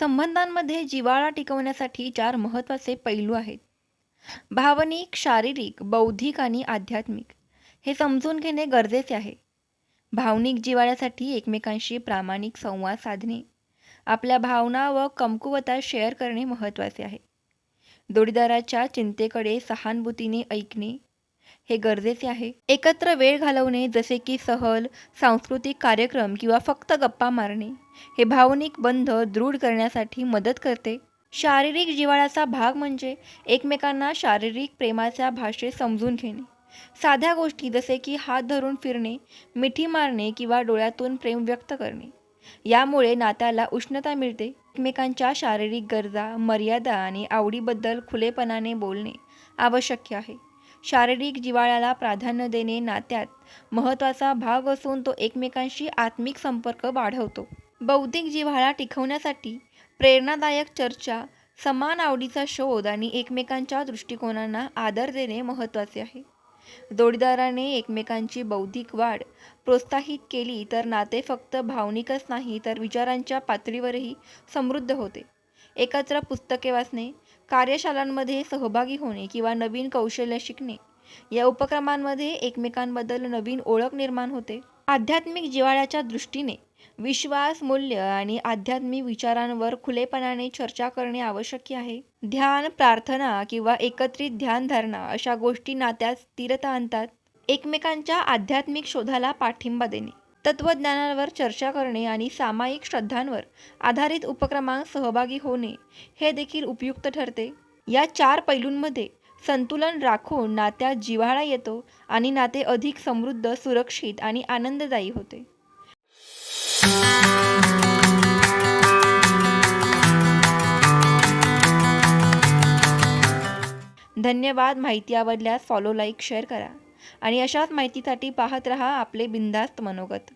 संबंधांमध्ये जिव्हाळा टिकवण्यासाठी चार महत्त्वाचे पैलू आहेत. भावनिक शारीरिक बौद्धिक आणि आध्यात्मिक. हे समजून घेणे गरजेचे आहे. भावनिक जिव्हाळ्यासाठी एकमेकांशी प्रामाणिक संवाद साधणे आपल्या भावना व कमकुवता शेअर करणे महत्त्वाचे आहे. जोडीदाराच्या चिंतेकडे सहानुभूतीने ऐकणे हे गरजेचे आहे. एकत्र वेळ घालवणे जसे की सहल सांस्कृतिक कार्यक्रम किंवा फक्त गप्पा मारणे हे भावनिक बंध दृढ करण्यासाठी मदत करते. शारीरिक जिवाळ्याचा भाग म्हणजे एकमेकांना शारीरिक प्रेमाच्या भाषेत समजून घेणे. साध्या गोष्टी जसे की हात धरून फिरणे मिठी मारणे किंवा डोळ्यातून प्रेम व्यक्त करणे यामुळे नात्याला उष्णता मिळते. एकमेकांच्या शारीरिक गरजा मर्यादा आणि आवडीबद्दल खुलेपणाने बोलणे आवश्यक आहे. शारीरिक जिव्हाळ्याला प्राधान्य देणे नात्यात महत्त्वाचा भाग असून तो एकमेकांशी आत्मिक संपर्क वाढवतो. बौद्धिक जिव्हाळा टिकवण्यासाठी प्रेरणादायक चर्चा समान आवडीचा शोध आणि एकमेकांच्या दृष्टिकोनांना आदर देणे महत्त्वाचे आहे. जोडीदाराने एकमेकांची बौद्धिक वाढ प्रोत्साहित केली तर नाते फक्त भावनिकच नाही तर विचारांच्या पातळीवरही समृद्ध होते. एकत्र पुस्तके वाचणे कार्यशाळांमध्ये सहभागी होणे किंवा नवीन कौशल्य शिकणे या उपक्रमांमध्ये एकमेकांबद्दल नवीन ओळख निर्माण होते. आध्यात्मिक जिव्हाळ्याच्या दृष्टीने विश्वास मूल्य आणि आध्यात्मिक विचारांवर खुलेपणाने चर्चा करणे आवश्यक आहे. ध्यान प्रार्थना किंवा एकत्रित ध्यानधारणा अशा गोष्टी नात्यात स्थिरता आणतात. एकमेकांच्या आध्यात्मिक शोधाला पाठिंबा देणे. तत्त्वज्ञानावर चर्चा करणे आणि सामायिक श्रद्धांवर आधारित उपक्रमांत सहभागी होणे हे देखील उपयुक्त ठरते. या चार पैलूंमध्ये संतुलन राखून नात्यात जिव्हाळा येतो आणि नाते अधिक समृद्ध सुरक्षित आणि आनंददायी होते. धन्यवाद माहिती आवडल्यास फॉलो लाईक शेअर करा. आणि अशाच माहितीसाठी पाहत रहा आपले बिंदास्त मनोगत.